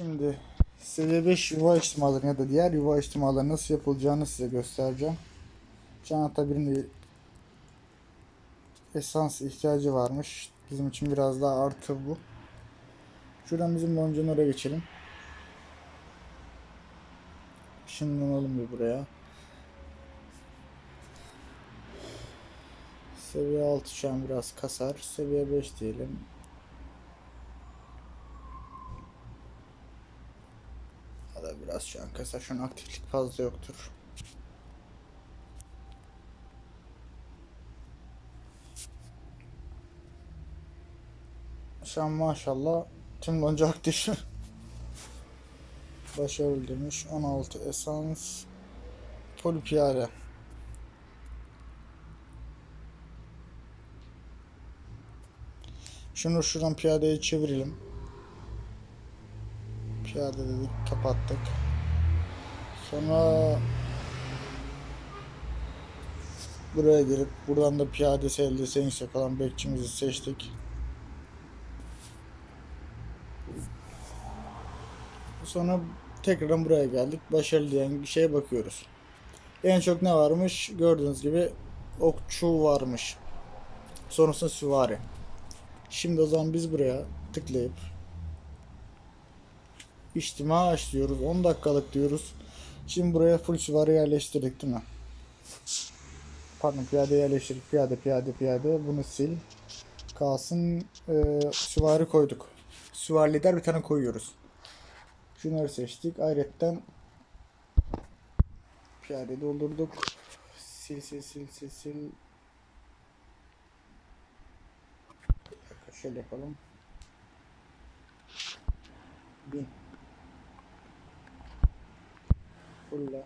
Şimdi seviye 5 yuva içtimaları ya da diğer yuva içtimaları nasıl yapılacağını size göstereceğim. Canata birinin esans ihtiyacı varmış. Bizim için biraz daha artı bu. Şuradan bizim loncunun oraya geçelim. Işınlanalım bir buraya. Seviye 6 şu an biraz kasar. Seviye 5 diyelim. Ya da biraz şu an kasar. Şu an aktiflik fazla yoktur. Şu an maşallah tüm lonca aktif. Başarılı demiş. 16 esans. Polipiyare. Şunu şuradan piyadeye çevirelim. Piyade dedik kapattık. Sonra buraya gelip buradan da piyade en yüksek olan bekçimizi seçtik. Sonra tekrardan buraya geldik. Başarılı diyen şeye bakıyoruz. En çok ne varmış? Gördüğünüz gibi okçu varmış. Sonrasında süvari. Şimdi o zaman biz buraya tıklayıp içtima aç diyoruz. 10 dakikalık diyoruz. Şimdi buraya full süvari yerleştirdik değil mi? Pardon piyade yerleştirdik. Piyade piyade piyade. Bunu sil. Kalsın. Ee, süvari koyduk. Süvari lider bir tane koyuyoruz. Şunları seçtik. Ayrıca piyade doldurduk. Sil sil sil sil sil. Şöyle yapalım. Bin. Fulla.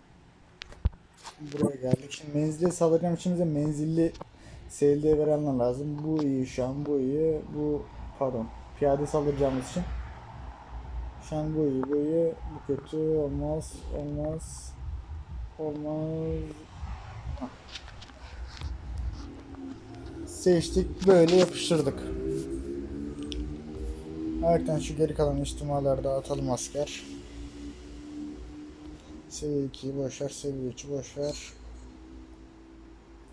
Buraya geldik. Şimdi menzilli saldıracağım için bize menzilli SLD verenler lazım. Bu iyi şu an bu iyi. Bu pardon. Piyade saldıracağımız için. Şu an bu iyi, bu iyi, bu kötü, olmaz, olmaz, olmaz. Seçtik, böyle yapıştırdık. Ayrıca şu geri kalan ihtimalleri da atalım asker. Seviye 2'yi boşver, seviye 3'ü boşver.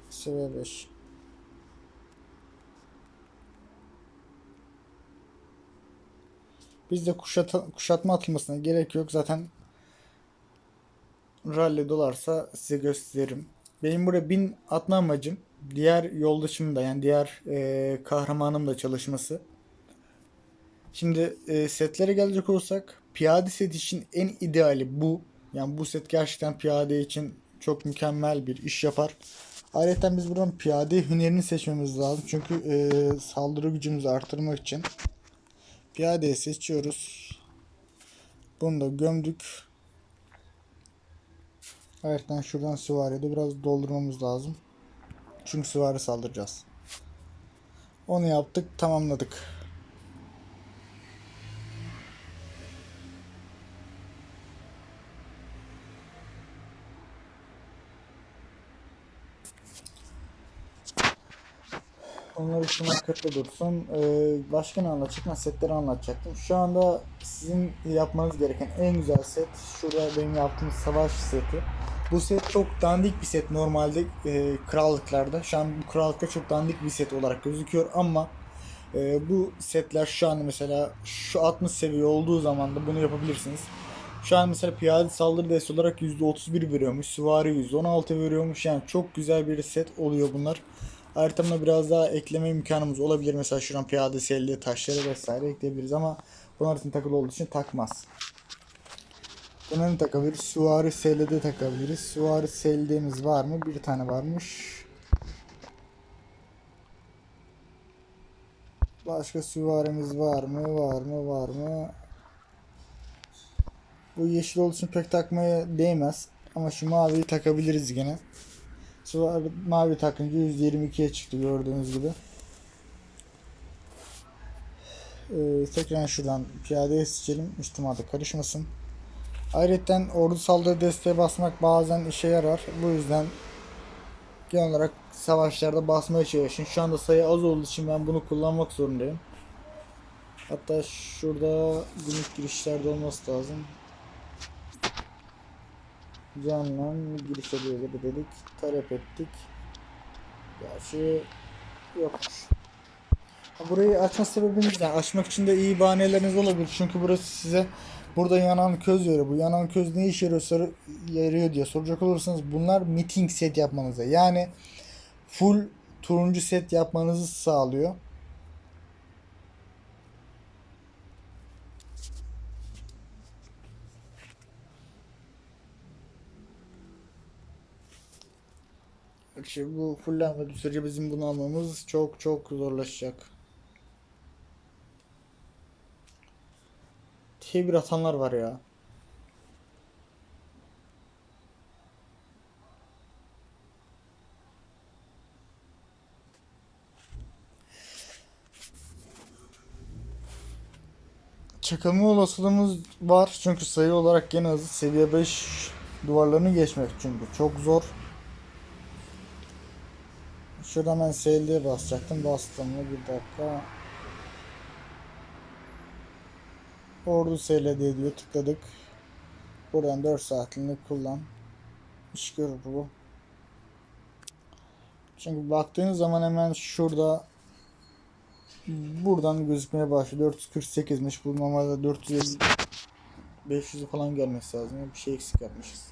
Seviye 5. Bizde kuşata, kuşatma atılmasına gerek yok. Zaten rally dolarsa size gösteririm. Benim buraya bin atma amacım diğer yoldaşım da yani diğer e, kahramanım da çalışması. Şimdi e, setlere gelecek olursak piyade set için en ideali bu. Yani bu set gerçekten piyade için çok mükemmel bir iş yapar. Ayrıca biz buradan piyade hünerini seçmemiz lazım. Çünkü e, saldırı gücümüzü artırmak için. Piyadeyi seçiyoruz. Bunu da gömdük. Ayrıca şuradan süvariye de biraz doldurmamız lazım. Çünkü süvari saldıracağız. Onu yaptık, tamamladık. Onları şuna kırdı dursun. Ee, başka ne anlatacaktım? Setleri anlatacaktım. Şu anda sizin yapmanız gereken en güzel set şurada benim yaptığım savaş seti. Bu set çok dandik bir set normalde e, krallıklarda. Şu an bu krallıkta çok dandik bir set olarak gözüküyor ama e, bu setler şu an mesela şu 60 seviye olduğu zaman da bunu yapabilirsiniz. Şu an mesela piyade saldırı desteği olarak %31 veriyormuş. Süvari %16 veriyormuş. Yani çok güzel bir set oluyor bunlar. Haritamda biraz daha ekleme imkanımız olabilir. Mesela şuradan piyade selli taşları vesaire ekleyebiliriz ama bunlar için takılı olduğu için takmaz. Bunları takabiliriz. Süvari selli de takabiliriz. Süvari selliğimiz var mı? Bir tane varmış. Başka süvarimiz var mı? Var mı? Var mı? Bu yeşil olduğu için pek takmaya değmez. Ama şu maviyi takabiliriz gene. Süvari mavi takınca %22'ye çıktı gördüğünüz gibi. Ee, tekrar şuradan piyadeye seçelim. İçtimada karışmasın. Ayrıca ordu saldırı desteğe basmak bazen işe yarar. Bu yüzden genel olarak savaşlarda basmaya çalışın. Şu anda sayı az olduğu için ben bunu kullanmak zorundayım. Hatta şurada günlük girişlerde olması lazım. Canla giriş ediyor dedik. Talep ettik. Gerçi yokmuş. Burayı açma sebebimiz ne? Açmak için de iyi bahaneleriniz olabilir. Çünkü burası size burada yanan köz veriyor. Bu yanan köz ne işe yarıyor, yarıyor diye soracak olursanız bunlar meeting set yapmanıza. Yani full turuncu set yapmanızı sağlıyor. Şimdi bu fullenmediği sürece bizim bunu almamız çok çok zorlaşacak. T1 atanlar var ya. Çakılma olasılığımız var çünkü sayı olarak gene hızlı seviye 5 duvarlarını geçmek çünkü çok zor. Şuradan ben SL'ye basacaktım. Bastım mı? Bir dakika. Ordu diye diyor. Tıkladık. Buradan 4 saatliğini kullan. İş görür bu. Çünkü baktığınız zaman hemen şurada buradan gözükmeye başlıyor. 448'miş. Bu normalde 450 500 falan gelmesi lazım. Bir şey eksik yapmışız.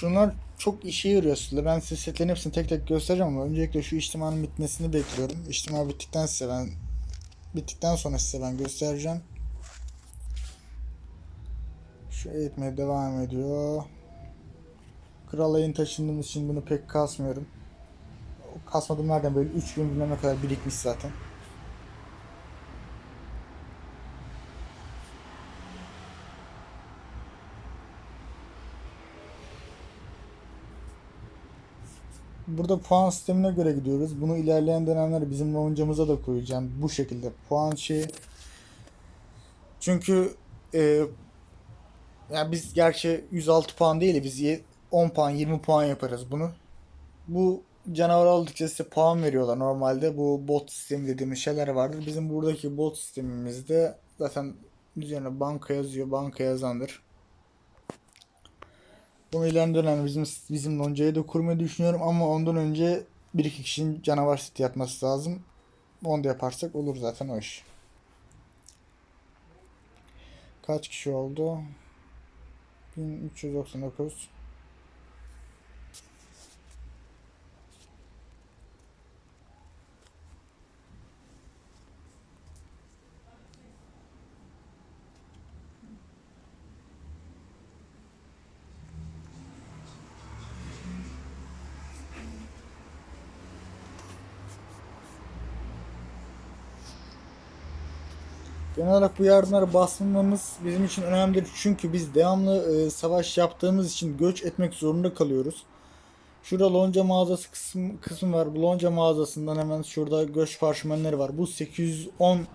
Şunlar çok işe yarıyor aslında. Ben size setlerin hepsini tek tek göstereceğim ama öncelikle şu içtimanın bitmesini bekliyorum. İçtima bittikten size ben bittikten sonra size ben göstereceğim. Şu eğitmeye devam ediyor. Kral ayın taşındığımız için bunu pek kasmıyorum. O Kasmadığım nereden böyle 3000 bilmem ne kadar birikmiş zaten. Burada puan sistemine göre gidiyoruz. Bunu ilerleyen dönemler bizim loncamıza da koyacağım. Bu şekilde puan şeyi. Çünkü e, yani biz gerçi 106 puan değil de biz ye- 10 puan 20 puan yaparız bunu. Bu canavar aldıkça size puan veriyorlar normalde. Bu bot sistemi dediğimiz şeyler vardır. Bizim buradaki bot sistemimizde zaten üzerine banka yazıyor. Banka yazandır. Bunu ilerleyen dönem bizim bizim loncayı da kurmayı düşünüyorum ama ondan önce bir iki kişinin canavar seti yapması lazım. Onu da yaparsak olur zaten o iş. Kaç kişi oldu? 1399. Genel olarak bu yardımları basmamız bizim için önemlidir. Çünkü biz devamlı e, savaş yaptığımız için göç etmek zorunda kalıyoruz. Şurada lonca mağazası kısmı, kısmı var. Bu lonca mağazasından hemen şurada göç parşömenleri var. Bu 810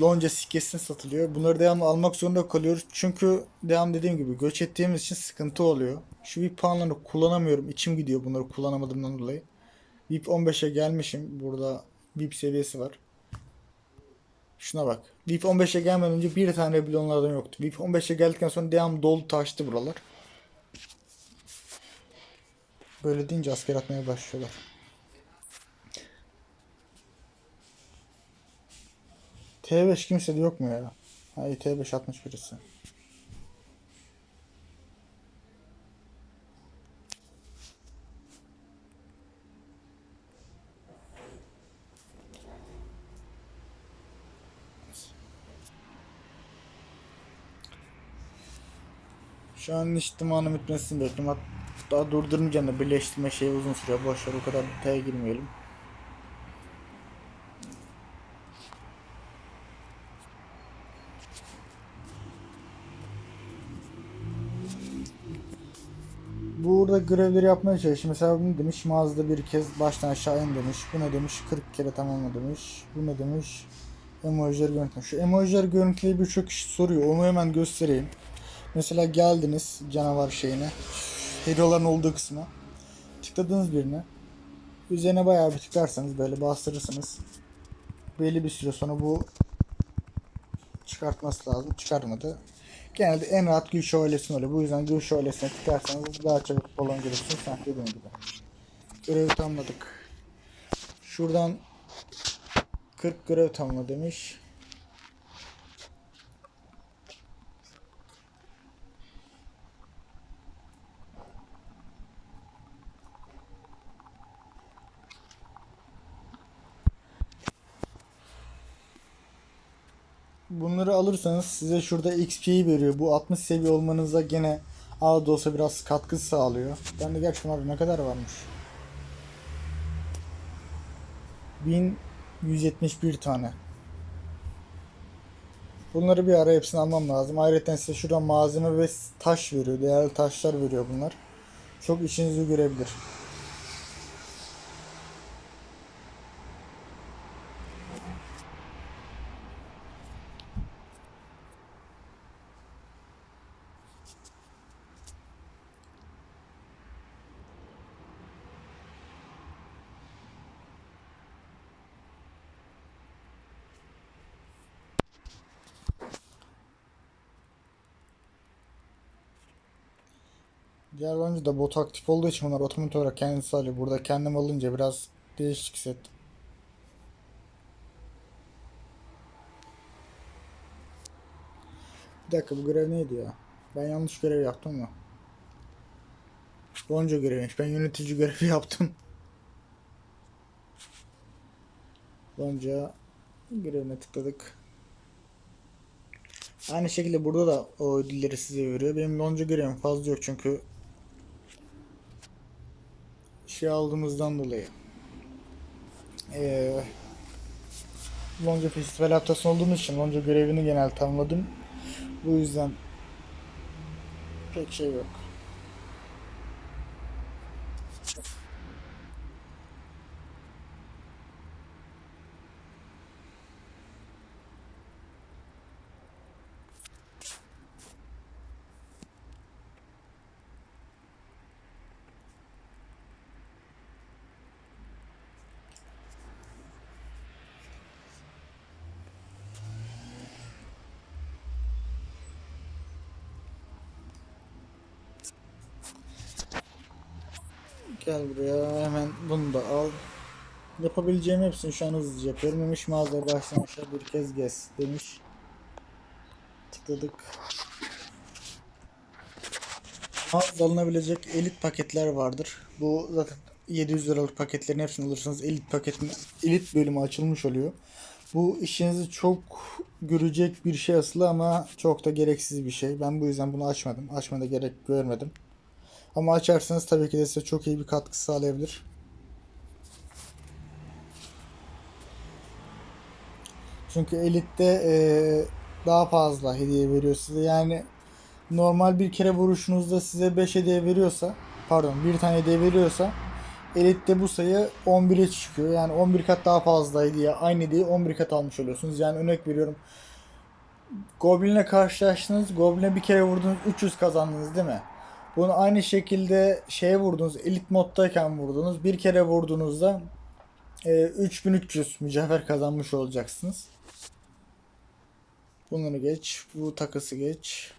lonca sikkesine satılıyor. Bunları devamlı almak zorunda kalıyoruz. Çünkü devam dediğim gibi göç ettiğimiz için sıkıntı oluyor. Şu VIP puanlarını kullanamıyorum. İçim gidiyor bunları kullanamadığımdan dolayı. VIP 15'e gelmişim. Burada VIP seviyesi var. Şuna bak. VIP 15'e gelmeden önce bir tane bile yoktu. VIP 15'e geldikten sonra devam dolu taştı buralar. Böyle deyince asker atmaya başlıyorlar. T5 kimse de yok mu ya? Ha iyi, T5 atmış birisi. Şu an ihtimalın bitmesini bekliyorum. Hatta durdurmayacağım da birleştirme şeyi uzun sürüyor. Boşver o kadar detaya girmeyelim. burada görevleri yapmaya çalışıyor. Mesela bunu demiş mağazada bir kez baştan aşağı in demiş. Bu ne demiş? 40 kere tamamla demiş. Bu ne demiş? Emojiler görüntü. Şu emojiler görüntüleri birçok kişi soruyor. Onu hemen göstereyim. Mesela geldiniz canavar şeyine. Hero'ların olduğu kısma. Tıkladınız birine. Üzerine bayağı bir tıklarsanız böyle bastırırsınız. Belli bir süre sonra bu çıkartması lazım. Çıkarmadı. Genelde en rahat gül şövalyesini oluyor. Bu yüzden gül şövalyesine tıklarsanız daha çabuk balon görürsünüz. Heh, dediğim gibi. Görevi tamamladık. Şuradan 40 görev tamamla demiş. Bunları alırsanız size şurada XP'yi veriyor. Bu 60 seviye olmanıza gene az da olsa biraz katkı sağlıyor. Ben de gerçekten abi ne kadar varmış. 1171 tane. Bunları bir ara hepsini almam lazım. Ayrıca size şuradan malzeme ve taş veriyor. Değerli taşlar veriyor bunlar. Çok işinizi görebilir. Diğer oyuncu da bot aktif olduğu için bunlar otomatik olarak kendisi alıyor. Burada kendim alınca biraz değişik hissettim. Bir dakika bu görev neydi ya? Ben yanlış görev yaptım mı? Bonca göreviymiş. Ben yönetici görevi yaptım. Bonca görevine tıkladık. Aynı şekilde burada da o ödülleri size veriyor. Benim lonca görevim fazla yok çünkü şey aldığımızdan dolayı. Ee, lonca festival haftası olduğumuz için lonca görevini genel tamamladım. Bu yüzden pek şey yok. Gel buraya hemen bunu da al. Yapabileceğim hepsini şu an hızlıca yapıyorum. Demiş mağaza baştan bir kez gez demiş. Tıkladık. Mağazada alınabilecek elit paketler vardır. Bu zaten 700 liralık paketlerin hepsini alırsanız elit paketin elit bölümü açılmış oluyor. Bu işinizi çok görecek bir şey aslında ama çok da gereksiz bir şey. Ben bu yüzden bunu açmadım. Açmada gerek görmedim. Ama açarsanız tabii ki de size çok iyi bir katkı sağlayabilir. Çünkü elitte eee, daha fazla hediye veriyor size. Yani normal bir kere vuruşunuzda size 5 hediye veriyorsa, pardon bir tane hediye veriyorsa elitte bu sayı 11'e çıkıyor. Yani 11 kat daha fazla hediye, aynı hediyeyi 11 kat almış oluyorsunuz. Yani örnek veriyorum. Goblin'le karşılaştınız. Goblin'e bir kere vurdunuz 300 kazandınız değil mi? Bunu aynı şekilde şeye vurdunuz. Elit moddayken vurdunuz. Bir kere vurduğunuzda e, 3300 mücevher kazanmış olacaksınız. Bunları geç. Bu takısı geç.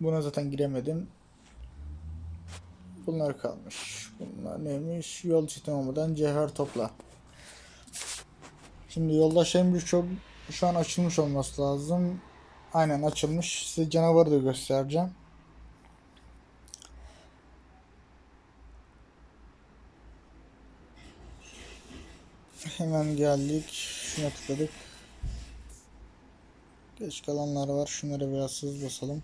Buna zaten giremedim. Bunlar kalmış. Bunlar neymiş? Yol çitin olmadan cevher topla. Şimdi yoldaşların birçok şu an açılmış olması lazım. Aynen açılmış. Size canavarı da göstereceğim. Hemen geldik. Şuna tıkladık. Geç kalanlar var. Şunları biraz hızlı basalım.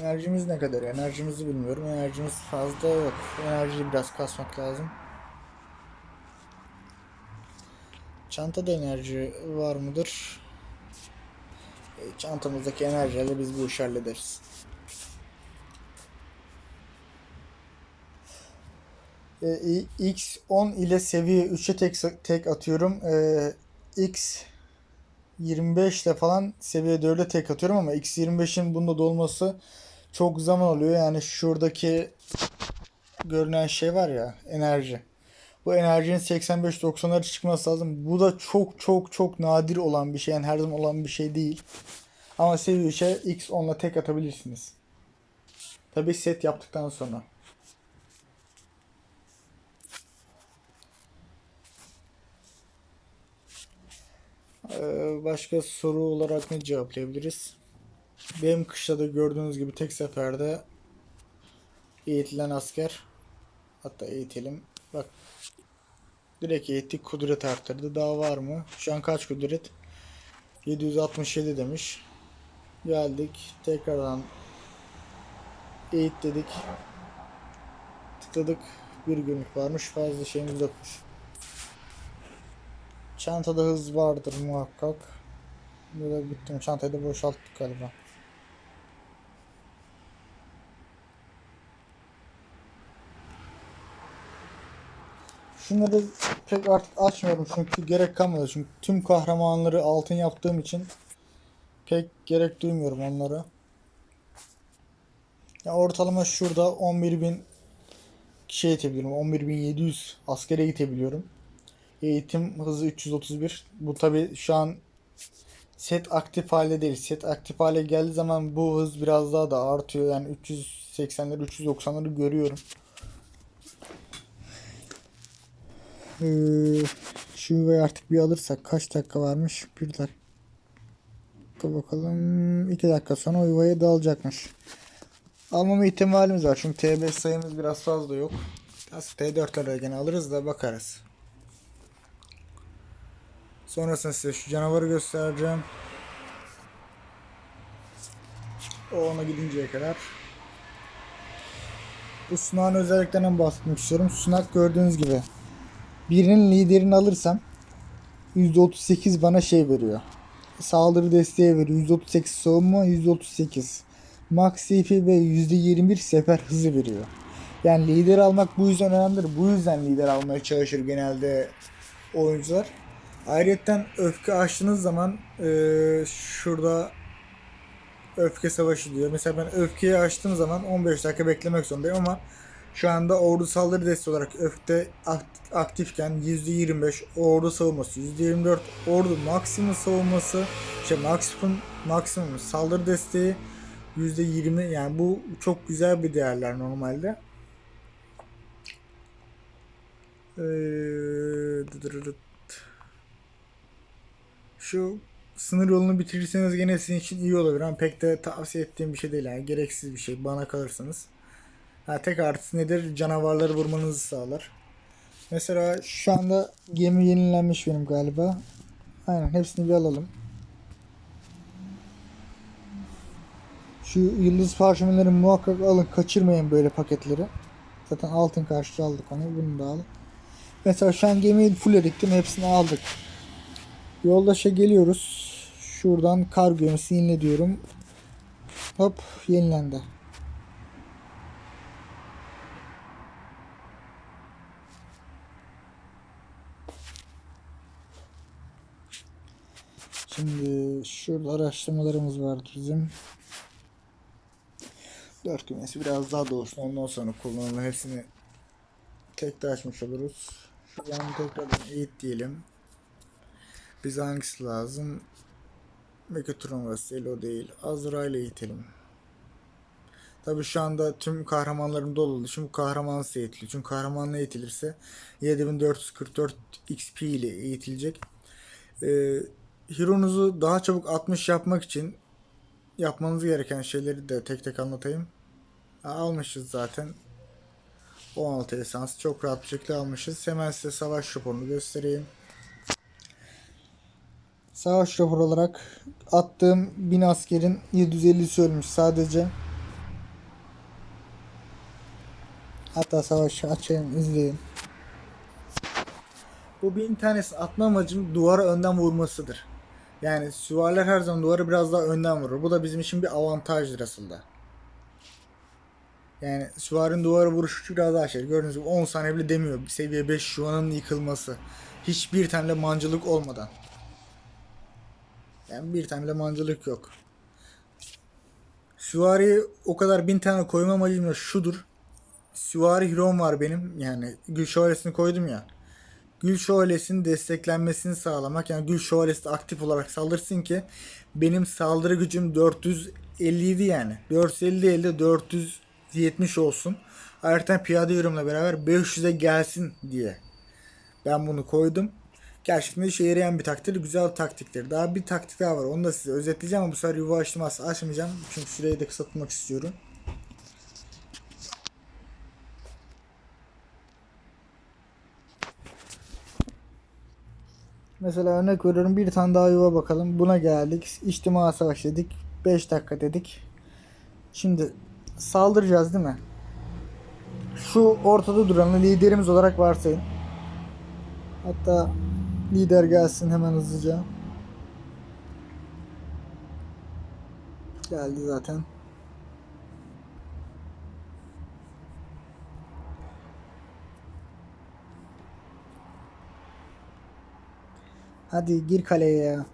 Enerjimiz ne kadar? Enerjimizi bilmiyorum. Enerjimiz fazla yok. Enerjiyi biraz kasmak lazım. Çantada enerji var mıdır? E, Çantamızdaki enerjiyle biz bu işi hallederiz. E, i- X10 ile seviye 3'e tek, tek atıyorum. E, X 25 ile falan seviye 4'e tek atıyorum ama X25'in bunda dolması çok zaman oluyor. Yani şuradaki görünen şey var ya enerji. Bu enerjinin 85-90'lara çıkması lazım. Bu da çok çok çok nadir olan bir şey. Yani her zaman olan bir şey değil. Ama seviye 3'e X10 ile tek atabilirsiniz. Tabi set yaptıktan sonra. Ee, başka soru olarak ne cevaplayabiliriz? Benim kışla da gördüğünüz gibi tek seferde eğitilen asker hatta eğitelim. Bak direkt eğittik kudret arttırdı. Daha var mı? Şu an kaç kudret? 767 demiş. Geldik. Tekrardan eğit dedik. Tıkladık. Bir günlük varmış. Fazla şeyimiz yokmuş. Çantada hız vardır muhakkak. Böyle bittim. Çantayı da boşalttık galiba. Şunları pek artık açmıyorum çünkü gerek kalmadı. Çünkü tüm kahramanları altın yaptığım için pek gerek duymuyorum onlara. Ya ortalama şurada 11.000 kişi eğitebiliyorum. 11.700 askere eğitebiliyorum. Eğitim hızı 331. Bu tabi şu an set aktif halde değil. Set aktif hale geldiği zaman bu hız biraz daha da artıyor. Yani 380'leri 390'ları görüyorum. Ee, şu yuvayı artık bir alırsak kaç dakika varmış? Bir dakika bakalım. 2 dakika sonra o yuvaya dağılacakmış. Almama ihtimalimiz var. Çünkü T5 sayımız biraz fazla yok. Aslında T4'leri gene alırız da bakarız. Sonrasında size şu canavarı göstereceğim. O ona gidinceye kadar. Bu sunağın özelliklerinden bahsetmek istiyorum. Sunak gördüğünüz gibi. Birinin liderini alırsam %38 bana şey veriyor. Saldırı desteği veriyor. %38 savunma, %38. Max CP ve %21 sefer hızı veriyor. Yani lider almak bu yüzden önemlidir. Bu yüzden lider almaya çalışır genelde oyuncular. Ayrıca öfke açtığınız zaman eee, şurada öfke savaşı diyor. Mesela ben öfkeyi açtığım zaman 15 dakika beklemek zorundayım ama şu anda ordu saldırı desteği olarak akt- aktifken %25 ordu savunması, %24 ordu maksimum savunması, şey maksimum maksimum saldırı desteği %20 yani bu çok güzel bir değerler normalde. Ee. Şu sınır yolunu bitirirseniz gene sizin için iyi olabilir ama pek de tavsiye ettiğim bir şey değil yani gereksiz bir şey bana kalırsanız. Ha, tek artısı nedir? Canavarları vurmanızı sağlar. Mesela şu anda gemi yenilenmiş benim galiba. Aynen hepsini bir alalım. Şu yıldız parşömenleri muhakkak alın. Kaçırmayın böyle paketleri. Zaten altın karşı aldık onu. Bunu da al. Mesela şu an gemiyi full ediktim. Hepsini aldık. Yoldaşa geliyoruz. Şuradan kargo gemisi yenile diyorum. Hop yenilendi. Şimdi şurada araştırmalarımız vardır bizim. Dört kümesi biraz daha doğrusu ondan sonra kullanılır. Hepsini tek de açmış oluruz. Şuradan tekrardan eğit diyelim. Bize hangisi lazım? Megatron Vasile o değil. Azrail'i eğitelim. Tabi şu anda tüm kahramanlarım dolu bu kahraman eğitiliyor. Çünkü kahramanla eğitilirse 7444 XP ile eğitilecek. Ee, Hero'nuzu daha çabuk 60 yapmak için yapmanız gereken şeyleri de tek tek anlatayım. Almışız zaten. 16 esans çok rahat bir şekilde almışız. Hemen size savaş raporunu göstereyim. Savaş raporu olarak attığım 1000 askerin 750'si ölmüş sadece. Hatta savaşı açayım izleyin. Bu bin tanesi atma amacım duvara önden vurmasıdır. Yani süvariler her zaman duvarı biraz daha önden vurur. Bu da bizim için bir avantajdır aslında. Yani süvarinin duvara vuruşu biraz daha şey. Gördüğünüz gibi 10 saniye bile demiyor. Seviye 5 şuanın yıkılması. Hiçbir tane mancılık olmadan. Yani bir tane mancılık yok. Süvari o kadar bin tane koyma amacım da şudur. Süvari Hero var benim. Yani Gül Şövalyesi'ni koydum ya. Gül Şövalyesi'nin desteklenmesini sağlamak. Yani Gül Şövalyesi aktif olarak saldırsın ki benim saldırı gücüm 457 yani. 450 elde 470 olsun. Ayrıca piyade yorumla beraber 500'e gelsin diye. Ben bunu koydum. Gerçekten işe yarayan bir taktik. Güzel bir taktiktir. Daha bir taktik daha var. Onu da size özetleyeceğim ama bu sefer yuva açtım açmayacağım. Çünkü süreyi de kısaltmak istiyorum. Mesela örnek veriyorum bir tane daha yuva bakalım. Buna geldik. İçtima savaş dedik. 5 dakika dedik. Şimdi saldıracağız değil mi? Şu ortada duranı liderimiz olarak varsayın. Hatta lider gelsin hemen hızlıca. Geldi zaten. Hadi gir kaleye ya.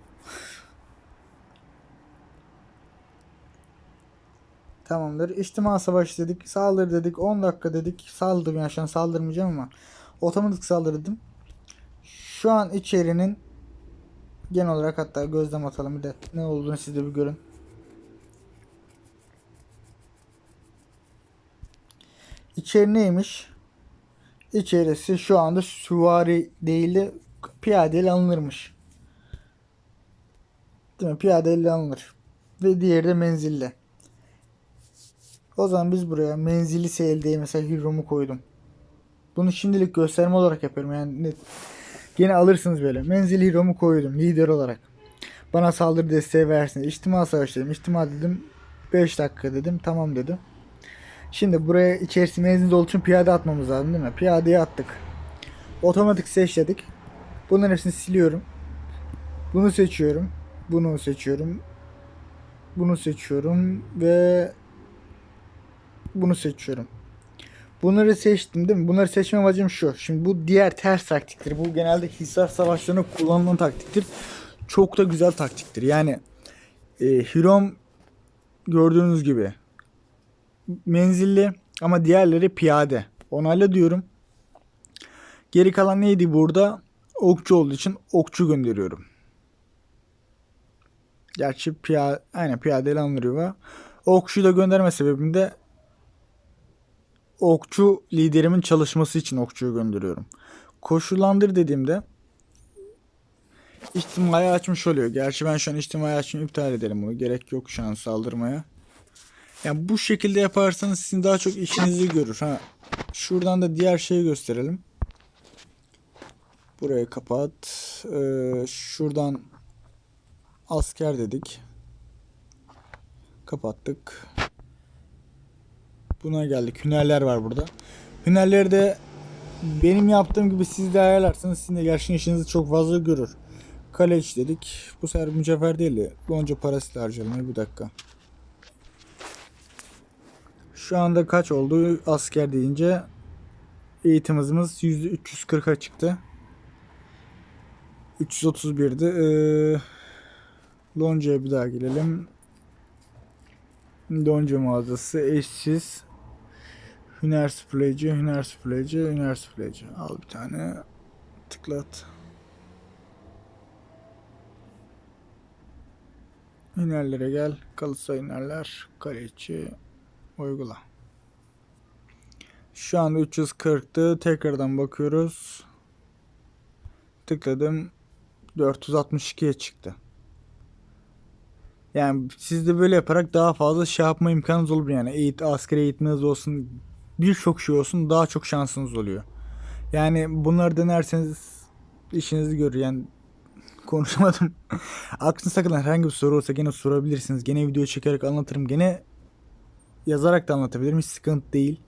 Tamamdır. İçtima savaşı dedik. Saldır dedik. 10 dakika dedik. Saldırdım yani şu an saldırmayacağım ama. Otomatik saldırdım. Şu an içerinin genel olarak hatta gözlem atalım bir de ne olduğunu siz de bir görün. İçeri neymiş? İçerisi şu anda süvari değil de piyadeyle alınırmış. Değil mi? Piyadeyle alınır. Ve diğeri de menzille. O zaman biz buraya menzili seyil diye mesela Hero'mu koydum. Bunu şimdilik gösterme olarak yapıyorum. Yani net. Yine alırsınız böyle. Menzili Hero'mu koydum lider olarak. Bana saldırı desteği versin. İçtima savaş dedim. İçtima dedim. 5 dakika dedim. Tamam dedim. Şimdi buraya içerisi menzilde olduğu için piyade atmamız lazım değil mi? Piyadeye attık. Otomatik seçledik. Bunların hepsini siliyorum. Bunu seçiyorum. Bunu seçiyorum. Bunu seçiyorum ve bunu seçiyorum. Bunları seçtim değil mi? Bunları seçme amacım şu. Şimdi bu diğer ters taktiktir. Bu genelde Hisar Savaşları'nda kullanılan taktiktir. Çok da güzel taktiktir. Yani e, Hirom gördüğünüz gibi menzilli ama diğerleri piyade. Onayla diyorum. Geri kalan neydi burada? Okçu olduğu için okçu gönderiyorum. Gerçi piyade, aynen piyadeyle anlıyor. Okçuyu da gönderme sebebim de okçu liderimin çalışması için okçuyu gönderiyorum. Koşullandır dediğimde içtimai açmış oluyor. Gerçi ben şu an içtimai açmayı iptal edelim bunu. Gerek yok şu an saldırmaya. Yani bu şekilde yaparsanız sizin daha çok işinizi görür. Ha, şuradan da diğer şeyi gösterelim. Burayı kapat. Ee, şuradan asker dedik. Kapattık. Buna geldik. Hünerler var burada. Hünerleri de benim yaptığım gibi siz de ayarlarsanız sizin de gerçekten işinizi çok fazla görür. Kaleç dedik. Bu sefer mücevher değil de lonca parası harcayalım. Bir dakika. Şu anda kaç oldu asker deyince eğitim hızımız %340'a çıktı. 331'di. Ee, Lonca'ya bir daha gelelim. Lonca mağazası eşsiz. Hüner spreyci, hüner spreyci, hüner spreyci. Al bir tane. Tıklat. Hünerlere gel. Kalısa hünerler. Kaleci. Uygula. Şu anda 340'tı. Tekrardan bakıyoruz. Tıkladım. 462'ye çıktı. Yani siz de böyle yaparak daha fazla şey yapma imkanınız olur yani. Eğit, askeri eğitiminiz olsun, birçok şey olsun daha çok şansınız oluyor. Yani bunları denerseniz işinizi görür. Yani konuşamadım. Aklınıza takılan herhangi bir soru olsa gene sorabilirsiniz. Gene video çekerek anlatırım. Gene yazarak da anlatabilirim. Hiç sıkıntı değil.